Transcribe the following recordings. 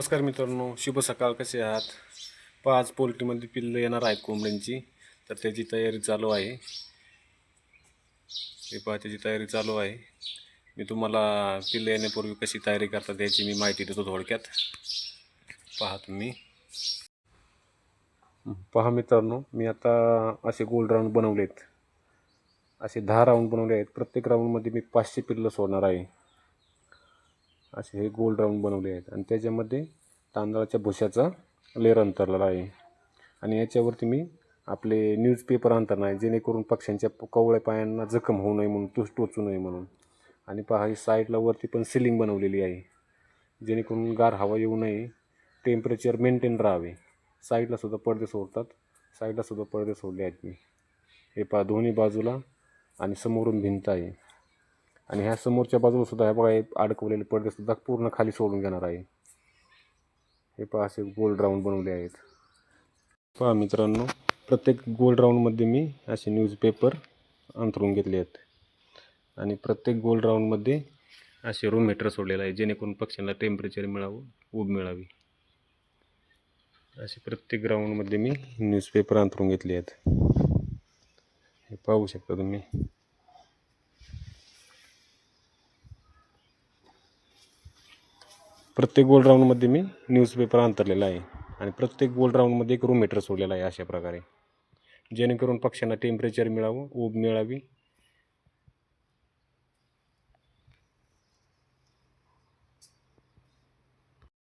नमस्कार मित्रांनो शुभ सकाळ कसे आहात? पाच पोल्ट्रीमध्ये पिल्लं येणार आहेत कोंबड्यांची. तर त्याची तयारी चालू आहे. हे पहा त्याची तयारी चालू आहे. मी तुम्हाला पिल्लं येण्यापूर्वी कशी तयारी करतात याची मी माहिती देतो थोडक्यात. पहा तुम्ही. पहा मित्रांनो मी आता असे गोल राऊंड बनवले आहेत असे दहा राऊंड बनवले आहेत. प्रत्येक राऊंडमध्ये मी पाचशे पिल्लं सोडणार आहे. असे हे गोल राऊंड बनवले आहेत. आणि त्याच्यामध्ये तांदळाच्या भुशाचा लेअर अंतरलेला आहे. आणि याच्यावरती मी आपले न्यूजपेपर अंतरणार आहे जेणेकरून पक्ष्यांच्या कवळ्या पायांना जखम होऊ नये म्हणून तुस टोचू नये म्हणून. आणि पहा ही साईडला वरती पण सिलिंग बनवलेली आहे. जेणेकरून गार हवा येऊ नये टेम्परेचर मेंटेन राहावे. साईडला सुद्धा पडदे सोडतात. साईडला सुद्धा पडदे सोडले आहेत मी. हे पहा दोन्ही बाजूला आणि समोरून भिंत आहे. आणि ह्या समोरच्या बाजूला सुद्धा हे बघा हे अडकवलेले पडदे सुद्धा पूर्ण खाली सोडून घेणार आहे. हे पहा असे गोल राऊंड बनवले आहेत. पहा मित्रांनो प्रत्येक गोल राऊंडमध्ये मी असे न्यूजपेपर अंथरून घेतले आहेत. आणि प्रत्येक गोल राऊंडमध्ये असे रूम हीटर सोडलेलं आहे जेणेकरून पक्ष्यांना टेम्परेचर मिळावं ऊब मिळावी. असे प्रत्येक ग्राउंडमध्ये मी न्यूजपेपर अंथरून घेतले आहेत. हे पाहू शकता तुम्ही. प्रत्येक गोल राऊंडमध्ये मी न्यूजपेपर अंतरलेला आहे. आणि प्रत्येक गोल राऊंडमध्ये एक रूम सोडलेला आहे अशा प्रकारे. जेणेकरून पक्ष्यांना टेम्परेचर मिळावं ऊब मिळावी.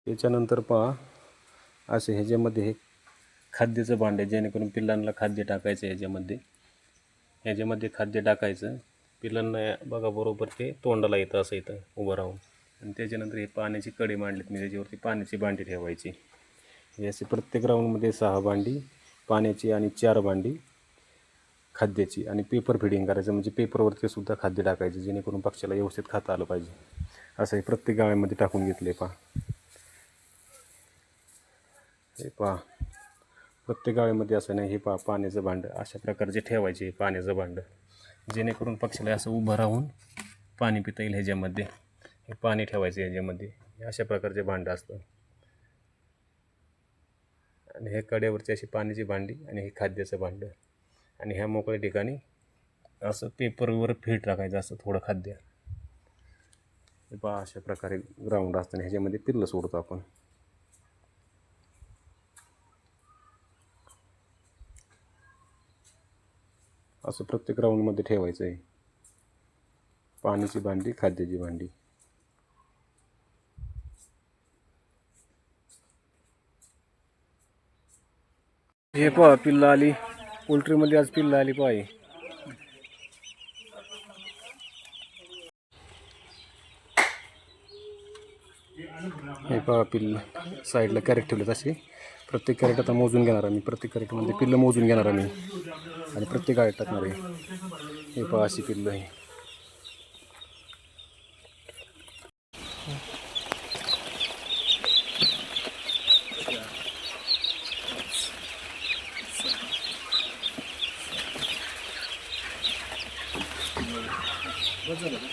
त्याच्यानंतर पहा असे ह्याच्यामध्ये हे खाद्याचं भांडं आहे. जेणेकरून पिल्लांना खाद्य टाकायचं ह्याच्यामध्ये. ह्याच्यामध्ये खाद्य टाकायचं. पिल्लांना बघा बरोबर ते तोंडाला येतं असं येतं उभं राहून. आणि त्याच्यानंतर हे पाण्याची कडे मांडलीत मी त्याच्यावरती पाण्याची भांडी ठेवायची. हे असे प्रत्येक राऊंडमध्ये सहा भांडी पाण्याची आणि चार भांडी खाद्याची आणि पेपर फिडिंग करायचं. म्हणजे पेपरवरती सुद्धा खाद्य टाकायचं जेणेकरून पक्षाला व्यवस्थित खाता आलं पाहिजे. असं हे प्रत्येक गाळ्यामध्ये टाकून घेतलं आहे पहा. हे पहा. प्रत्येक गाळ्यामध्ये असं नाही हे पहा पाण्याचं भांडं. अशा प्रकारचे ठेवायचे हे पाण्याचं भांडं. जेणेकरून पक्षाला असं उभं राहून पाणी पिता येईल ह्याच्यामध्ये. हे पाणी ठेवायचं याच्यामध्ये. हे अशा प्रकारचे भांडं असतं. आणि हे कड्यावरची अशी पाण्याची भांडी आणि हे खाद्याचं भांडं. आणि ह्या मोकळ्या ठिकाणी असं पेपरवर फिट टाकायचं असं थोडं खाद्य. पहा अशा प्रकारे ग्राउंड असताना ह्याच्यामध्ये पिल्लं सोडतो आपण. असं प्रत्येक राऊंडमध्ये ठेवायचं आहे पाण्याची भांडी खाद्याची भांडी. हे पहा पिल्ला आली. पोल्ट्रीमध्ये आज पिल्लं आली पहा हे. पहा पिल्ल. साईडला कॅरेट ठेवले असे. प्रत्येक कॅरेट आता मोजून घेणार आहे मी प्रत्येक कॅरेटमध्ये पिल्लं मोजून घेणार आहे मी आणि प्रत्येक गाळ्यात टाकणार आहे. हे पहा अशी पिल्लं आहे. Bacana, né?